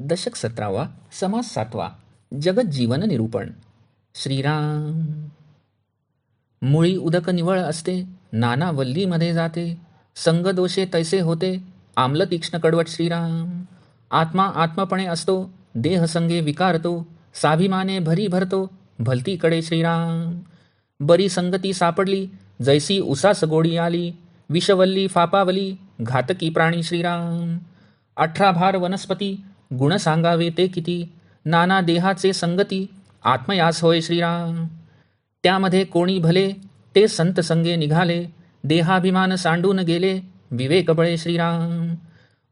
दशक सतरावा समास सातवा जगत जीवन निरूपण. श्रीराम. मुळी उदक निवळ असते नाना वल्लीमध्ये जाते संग दोषे तैसे होते आम्ल तीक्ष्ण कडवट श्रीराम. आत्मा आत्मपणे असतो देह संगे विकारतो साभिमाने भरी भरतो भलतीकडे श्रीराम. बरी संगती सापडली जैसी उसास गोडी आली विषवल्ली फापावली घातकी प्राणी श्रीराम. अठरा भार वनस्पती गुण सांगावे ते किती? नाना देहाचे संगती आत्मयास होय श्रीराम. त्यामध्ये कोणी भले ते संत संगे निघाले देहाभिमान सांडून गेले विवेक बळे श्रीराम.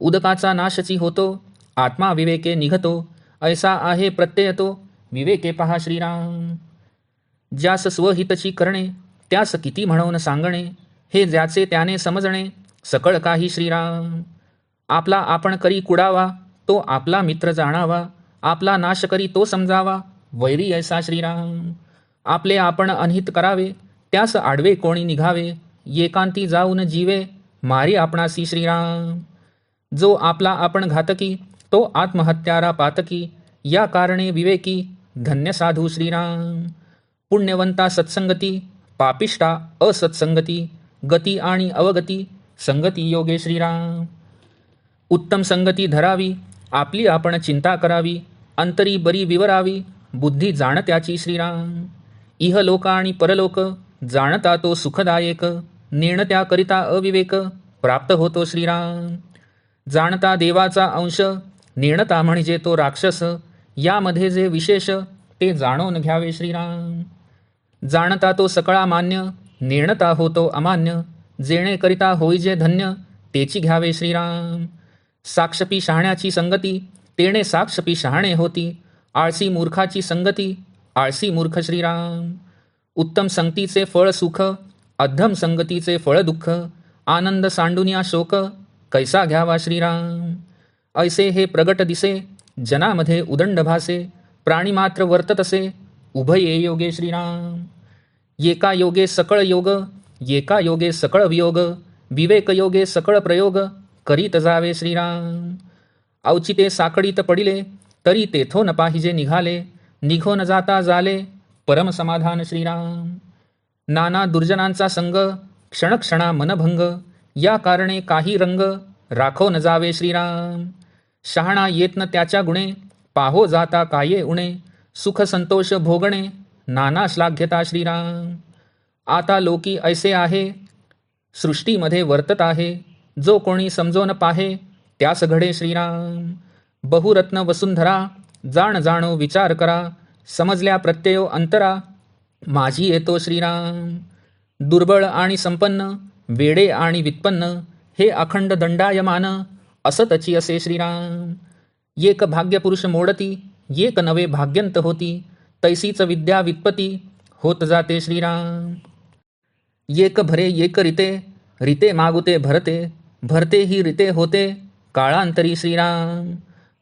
उदकाचा नाशची होतो आत्मा विवेके निघतो ऐसा आहे प्रत्यय तो विवेके पहा श्रीराम. ज्यास स्वहितची करणे त्यास किती म्हणून सांगणे हे ज्याचे त्याने समजणे सकळ काही श्रीराम. आपला आपण करी कुडावा तो आपला मित्र जाणावा आपला नाश करी तो समजावा. वैरी ऐसा श्रीराम. आपले आपण अनहित करावे त्यास आडवे कोणी निघावे. एकांती जाऊन जीवे मारी आपणासी श्रीराम. जो आपला आपण घातकी तो आत्महत्यारा पातकी. या कारणे विवेकी धन्य साधू श्रीराम. पुण्यवंता सत्संगती पापिष्टा असत्संगती गती आणि अवगती संगती योगे श्रीराम. उत्तम संगती धरावी आपली आपण चिंता करावी अंतरी बरी विवरावी बुद्धी जाणत्याची श्रीराम. इहलोक आणि परलोक जाणता तो सुखदायक नेणत्या करिता अविवेक प्राप्त होतो श्रीराम. जाणता देवाचा अंश नेणता म्हणजे तो राक्षस यामध्ये जे विशेष ते जाणून घ्यावे श्रीराम. जाणता तो सकळा मान्य नेणता होतो अमान्य जेणेकरिता होई जे धन्य तेची घ्यावे श्रीराम. साक्षपी शहाण्याची संगती तेणे साक्षपी शहाणे होती. आळसी मूर्खाची संगती आळसी मूर्ख श्रीराम. उत्तम संगतीचे फळ सुख अध्यम संगतीचे फळ दुःख आनंद सांडुनिया शोक कैसा घ्यावा श्रीराम. ऐसे हे प्रगट दिसे जनामध्ये उदंड भासे प्राणी मात्र वर्ततसे उभये योगे श्रीराम. एका योगे सकळ योग एका योगे सकळ वियोग विवेक योगे सकळ प्रयोग करीत जावे श्रीराम। औचिते साकडीत पडिले तरी तेथो न पाहिजे निघाले निघो न जाता झाले परमसमाधान श्रीराम। नाना दुर्जनांचा संग क्षणक्षणा मनभंग या कारणे काही रंग राखो न जावे श्रीराम। शहाणा येत न त्याच्या गुणे पाहो जाता काये उणे सुख संतोष भोगणे नाना श्लाघ्यता श्रीराम। आता लोकी ऐसे आहे सृष्टीमध्ये वर्तत आहे जो कोणी समजोन पाहे त्यास घडे श्रीराम. बहुरत्न वसुंधरा जाण जाणो विचार करा समजल्या प्रत्ययो अंतरा. माझी येतो श्रीराम. दुर्बळ आणि संपन्न वेडे आणि वित्पन्न हे अखंड दंडायमान असतची असे श्रीराम. एक भाग्यपुरुष मोडती एक नवे भाग्यंत होती तैसीच विद्या वित्पती होत जाते श्रीराम. एक भरे एक रिते रिते मागुते भरते भरते ही रिते होते काळांतरी श्रीराम.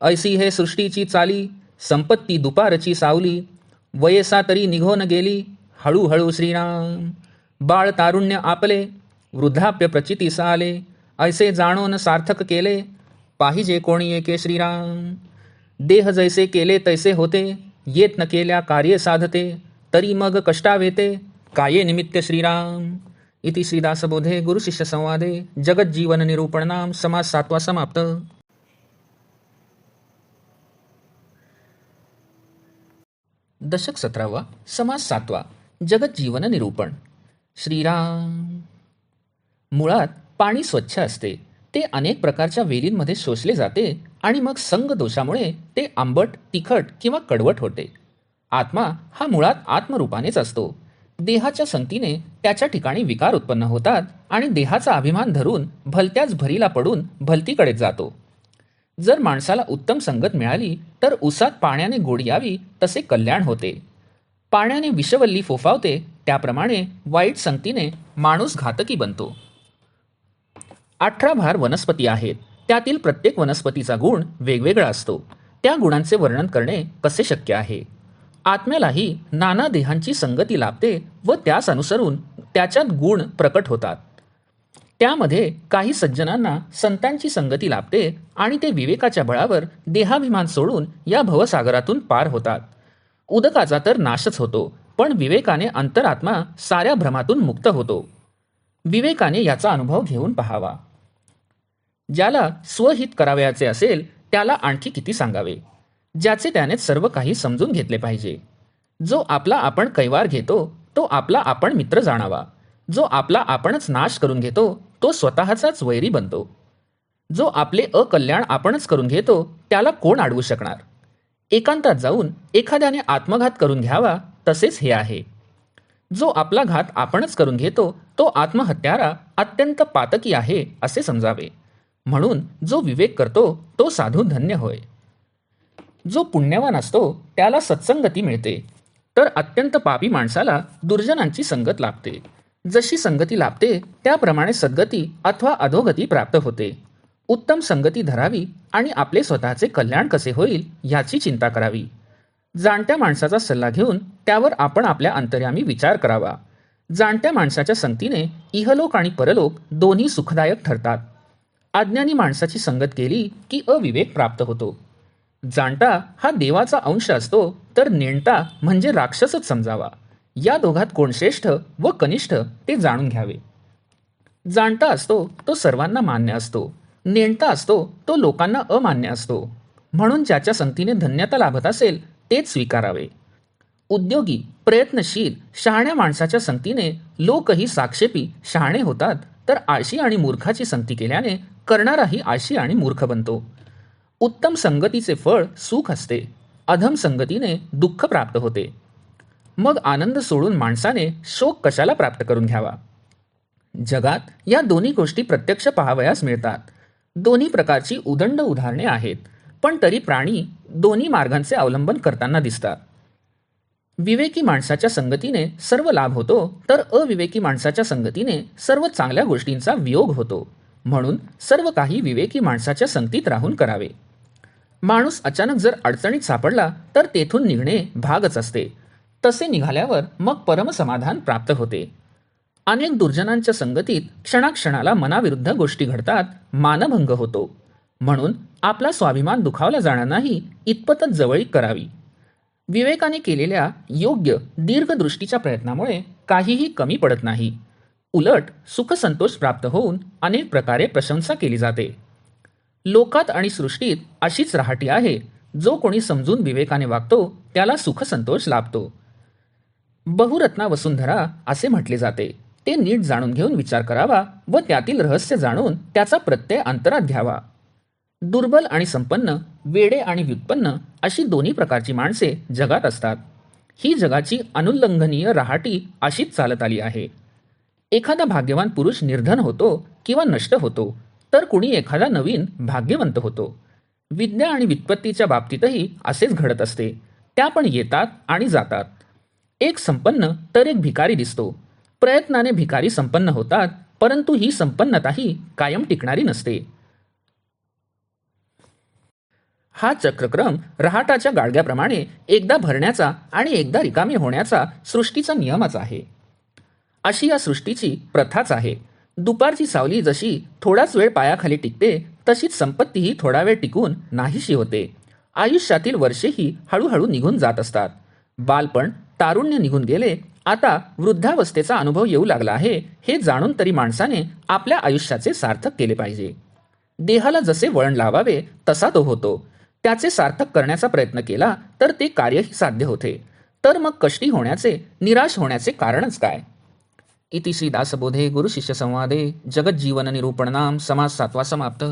ऐसी हे सृष्टीची चाली संपत्ती दुपारची सावली. वयसा तरी निघोन गेली हळूहळू श्रीराम. बाळ तारुण्य आपले वृद्धाप्य प्रचितीस आले ऐसे जाणून सार्थक केले पाहिजे कोणी एके श्रीराम. देह जैसे केले तैसे होते येत न केल्या कार्य साधते तरी मग कष्टावेते काये निमित्त श्रीराम. इति श्रीदासबोधे गुरुशिष्यसंवादे जगज्जीवननिरूपणनां समास सात्वा समाप्त। दशक सतरावा समास सातवा जगज्जीवन निरूपण श्रीराम। मुळात पाणी स्वच्छ असते ते अनेक प्रकारच्या वेलींमध्ये शोषले जाते आणि मग संग दोषामुळे ते आंबट तिखट किंवा कडवट होते. आत्मा हा मुळात आत्मरूपानेच असतो. देहाच्या संगतीने त्याच्या ठिकाणी विकार उत्पन्न होतात आणि देहाचा अभिमान धरून भलत्याच भरीला पडून भलतीकडे जातो. जर माणसाला उत्तम संगत मिळाली तर उसात पाण्याने गोड यावी तसे कल्याण होते. पाण्याने विषवल्ली फोफावते त्याप्रमाणे वाईट संगतीने माणूस घातकी बनतो. अठरा भार वनस्पती आहेत. त्यातील प्रत्येक वनस्पतीचा गुण वेगवेगळा असतो. त्या गुणांचे वर्णन करणे कसे शक्य आहे? आत्म्यालाही नाना देहांची संगती लाभते व त्यास अनुसरून त्याच्यात गुण प्रकट होतात. त्यामध्ये काही सज्जनांना संतांची संगती लाभते आणि ते विवेकाच्या बळावर देहाभिमान सोडून या भवसागरातून पार होतात. उदकाचा तर नाशच होतो पण विवेकाने अंतरात्मा साऱ्या भ्रमातून मुक्त होतो. विवेकाने याचा अनुभव घेऊन पहावा. ज्याला स्वहित करावयाचे असेल त्याला आणखी किती सांगावे? ज्याचे त्याने सर्व काही समजून घेतले पाहिजे. जो आपला आपण कैवार घेतो तो आपला आपण मित्र जाणावा. जो आपला आपणच नाश करून घेतो तो स्वतःचाच वैरी बनतो. जो आपले अकल्याण आपणच करून घेतो त्याला कोण अडवू शकणार? एकांतात जाऊन एखाद्याने आत्मघात करून घ्यावा तसेच हे आहे. जो आपला घात आपणच करून घेतो तो आत्महत्यारा अत्यंत पातकी आहे असे समजावे. म्हणून जो विवेक करतो तो साधू धन्य होय. जो पुण्यवान असतो त्याला सत्संगती मिळते. तर अत्यंत पापी माणसाला दुर्जनांची संगत लाभते. जशी संगती लाभते त्याप्रमाणे सद्गती अथवा अधोगती प्राप्त होते. उत्तम संगती धरावी आणि आपले स्वतःचे कल्याण कसे होईल याची चिंता करावी. जाणत्या माणसाचा सल्ला घेऊन त्यावर आपण आपल्या अंतर्यामी विचार करावा. जाणत्या माणसाच्या संगतीने इहलोक आणि परलोक दोन्ही सुखदायक ठरतात. अज्ञानी माणसाची संगत केली की अविवेक प्राप्त होतो. जाणता हा देवाचा अंश असतो तर नेणता म्हणजे राक्षसच समजावा. या दोघात कोण श्रेष्ठ व कनिष्ठ ते जाणून घ्यावे. जाणता असतो तो सर्वांना मान्य असतो. नेणता असतो तो लोकांना अमान्य असतो. म्हणून ज्याच्या संगतीने धन्यता लाभत असेल तेच स्वीकारावे. उद्योगी प्रयत्नशील शहाण्या माणसाच्या संगतीने लोकही साक्षेपी शहाणे होतात तर आळशी आणि मूर्खाची संगती केल्याने करणाराही आळशी आणि मूर्ख बनतो. उत्तम संगतीचे फळ सुख असते अधम संगतीने दुःख प्राप्त होते. मग आनंद सोडून माणसाने शोक कशाला प्राप्त करून घ्यावा? जगात या दोन्ही गोष्टी प्रत्यक्ष पाहावयास मिळतात. दोन्ही प्रकारची उदंड उदाहरणे आहेत पण तरी प्राणी दोन्ही मार्गांचे अवलंबन करताना दिसतात. विवेकी माणसाच्या संगतीने सर्व लाभ होतो तर अविवेकी माणसाच्या संगतीने सर्व चांगल्या गोष्टींचा वियोग होतो. म्हणून सर्व काही विवेकी माणसाच्या संगतीत राहून करावे. माणूस अचानक जर अडचणीत सापडला तर तेथून निघणे भागच असते. तसे निघाल्यावर मग परमसमाधान प्राप्त होते. अनेक दुर्जनांच्या संगतीत क्षणाक्षणाला मनाविरुद्ध गोष्टी घडतात मानभंग होतो. म्हणून आपला स्वाभिमान दुखावला जाणार नाही इतपतच जवळीक करावी. विवेकाने केलेल्या योग्य दीर्घदृष्टीच्या प्रयत्नामुळे काहीही कमी पडत नाही. उलट सुखसंतोष प्राप्त होऊन अनेक प्रकारे प्रशंसा केली जाते. लोकात आणि सृष्टीत अशीच राहटी आहे जो कोणी समजून विवेकाने वागतो त्याला सुखसंतोष लाभतो. बहुरत्ना वसुंधरा असे म्हटले जाते. ते नीट जाणून घेऊन विचार करावा व त्यातील रहस्य जाणून त्याचा प्रत्यय अंतरात घ्यावा. दुर्बल आणि संपन्न वेडे आणि व्युत्पन्न अशी दोन्ही प्रकारची माणसे जगात असतात. ही जगाची अनुल्लंघनीय राहाटी अशीच चालत आली आहे. एखादा भाग्यवान पुरुष निर्धन होतो किंवा नष्ट होतो तर कुणी एखादा नवीन भाग्यवंत होतो. विद्या आणि वित्पत्तीच्या बाबतीतही असेच घडत असते. त्या पण येतात आणि जातात. एक संपन्न तर एक भिकारी दिसतो. प्रयत्नाने भिकारी संपन्न होतात परंतु ही संपन्नताही कायम टिकणारी नसते. हा चक्रक्रम रहाटाच्या गाडग्याप्रमाणे एकदा भरण्याचा आणि एकदा रिकामी होण्याचा सृष्टीचा नियमच आहे. अशी या सृष्टीची प्रथाच आहे. दुपारची सावली जशी थोडाच वेळ पायाखाली टिकते तशीच संपत्तीही थोडा वेळ टिकून नाहीशी होते. आयुष्यातील वर्षेही हळूहळू निघून जात असतात. बालपण तारुण्य निघून गेले आता वृद्धावस्थेचा अनुभव येऊ लागला आहे हे जाणून तरी माणसाने आपल्या आयुष्याचे सार्थक केले पाहिजे. देहाला जसे वळण लावावे तसा तो होतो. त्याचे सार्थक करण्याचा प्रयत्न केला तर ते कार्यही साध्य होते. तर मग कष्टी होण्याचे निराश होण्याचे कारणच काय? इति श्री दासबोधे गुरुशिष्य संवादे जगज्जीवन निरूपणनाम समाज सातवा समाप्त।